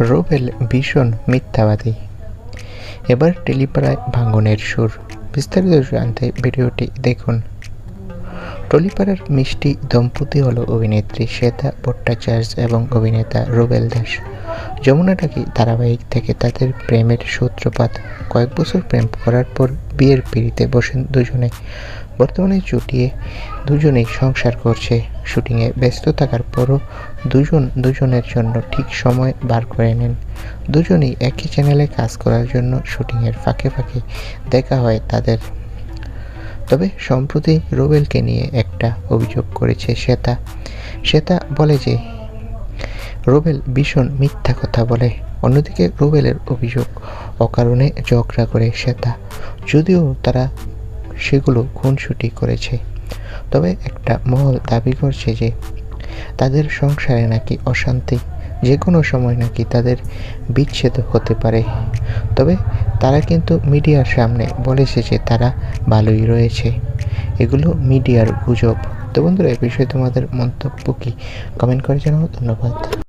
রোবেল ভীষণ মিথ্যাবাদী। এবার টেলিপাড়ায় ভাঙনের সুর। বিস্তারিত জানতে ভিডিওটি দেখুন। টলিপাড়ার মিষ্টি দম্পতি হলো অভিনেত্রী শ্বেতা ভট্টাচার্য এবং অভিনেতা রুবেল দাস। যমুনা টাকি ধারাবাহিক থেকে তাদের প্রেমের সূত্রপাত? কয়েক বছর প্রেম করার পর বিয়ের পিড়িতে বসেন দুজনে। বর্তমানে চুটিয়ে দুজনেই সংসার করছে। শুটিংয়ে ব্যস্ত থাকার পরও দুজন দুজনের জন্য ঠিক সময় বার করে নেন। দুজনেই একই চ্যানেলে কাজ করার জন্য শুটিংয়ের ফাঁকে ফাঁকে দেখা হয় তাদের। তবে সম্প্রতি রুবেলকে নিয়ে একটা অভিযোগ করেছে শ্বেতা। শ্বেতা বলে যে রুবেল ভীষণ মিথ্যা কথা বলে। অন্যদিকে রুবেলের অভিযোগ, অকারণে ঝগড়া করে শ্বেতা। যদিও তারা সেগুলো খুনসুটি করেছে। তবে একটা মহল দাবি করছে যে, তাদের সংসারে নাকি অশান্তি যে কোনো সময় নাকি তাদের বিচ্ছেদ হতে পারে। তবে তারা কিন্তু মিডিয়ার সামনে বলেছে যে তারা ভালোই রয়েছে। এগুলো মিডিয়ার গুজব। তো বন্ধুরা এই বিষয়ে তোমাদের মন্তব্য কি? কমেন্ট করে জানাব ধন্যবাদ।